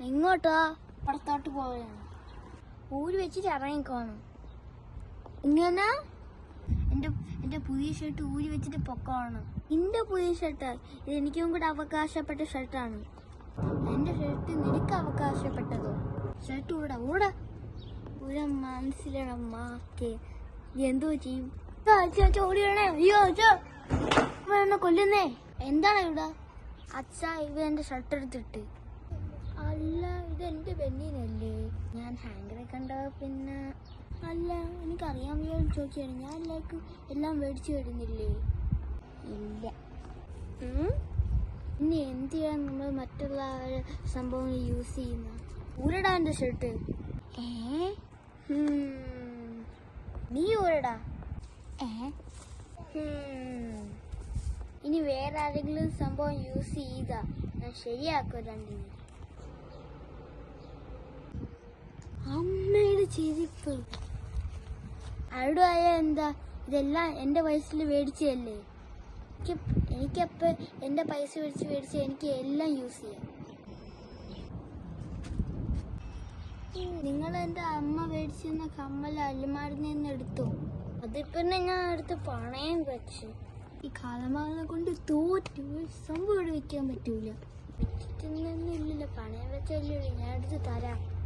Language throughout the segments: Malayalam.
എങ്ങോട്ടാ പുറത്തോട്ട് പോവുകയാണ്. ഊര് വെച്ചിട്ട് ഇറങ്ങിക്കോണം. ഇങ്ങനെ? എന്റെ എന്റെ പുതിയ ഷർട്ട് ഊരി വെച്ചിട്ട് പൊക്കോണം. എന്റെ പുതിയ ഷർട്ട് ഇത് എനിക്കും കൂടെ അവകാശപ്പെട്ട ഷർട്ടാണ് എന്റെ ഷർട്ട് നിനക്ക് അവകാശപ്പെട്ടതോ? ഷർട്ട് ഇവിടെ ഊടാ. ഇവിടെ മനസ്സിലാണ് മാക്കേ എന്തോ ചെയ്യും? ഓടിയാണേ അയ്യോ അച്ഛാ. കൊല്ലുന്നേ. എന്താണ് ഇവിടെ? അച്ഛ ഇവ എന്റെ ഷർട്ട് എടുത്തിട്ട്. അല്ല ഇത് എന്റെ ബെന്നിനല്ലേ? ഞാൻ ഹാങ്കറെ കണ്ട പിന്നെ? അല്ല എനിക്കറിയാൻ വയ്യ ചോദിച്ചാണ് ഞാൻ എല്ലാവർക്കും എല്ലാം മേടിച്ചു വരുന്നില്ലേ ഇല്ല? ഇനി എന്ത് ചെയ്യാൻ നമ്മൾ മറ്റുള്ള സംഭവങ്ങൾ യൂസ് ചെയ്യുന്ന? ഊരടാ ഷർട്ട് ഏ. നീ ഊരടാ. ഏ. ഇനി വേറെ ആരെങ്കിലും സംഭവം യൂസ് ചെയ്താ ഞാൻ ശരിയാക്കും രണ്ടിനെ അമ്മയുടെ ചിരിപ്പ്. അവിടെ ആയ എന്താ? ഇതെല്ലാം എന്റെ വയസ്സിൽ മേടിച്ചതല്ലേ? എനിക്ക് എനിക്കപ്പ എന്റെ പൈസ മേടിച്ച് മേടിച്ച് എനിക്ക് എല്ലാം യൂസ് ചെയ്യാം. നിങ്ങൾ എന്റെ അമ്മ മേടിച്ചിരുന്ന കമ്മൽ അല്ലുമാരിൽ നിന്ന് എടുത്തു. അതിപ്പിന്നെ ഞാൻ എടുത്ത് പണയം വെച്ചു. ഈ കാലമാകുന്ന കൊണ്ട് തോറ്റു സംഭവം ഇവിടെ വെക്കാൻ പറ്റൂല. വെച്ചിട്ടൊന്നും ഇല്ലല്ലോ. പണയം വെച്ചല്ലേ ഞാൻ എടുത്ത് തരാം.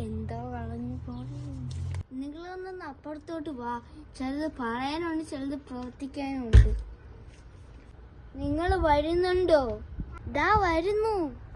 എന്തോ വളഞ്ഞു പോണേ നിങ്ങളൊന്നൊന്ന് അപ്പുറത്തോട്ട് വാ. ചിലത് പറയാനുണ്ട് ചിലത് പ്രവർത്തിക്കാനുണ്ട്. നിങ്ങൾ വരുന്നുണ്ടോ? ദാ വരുന്നു.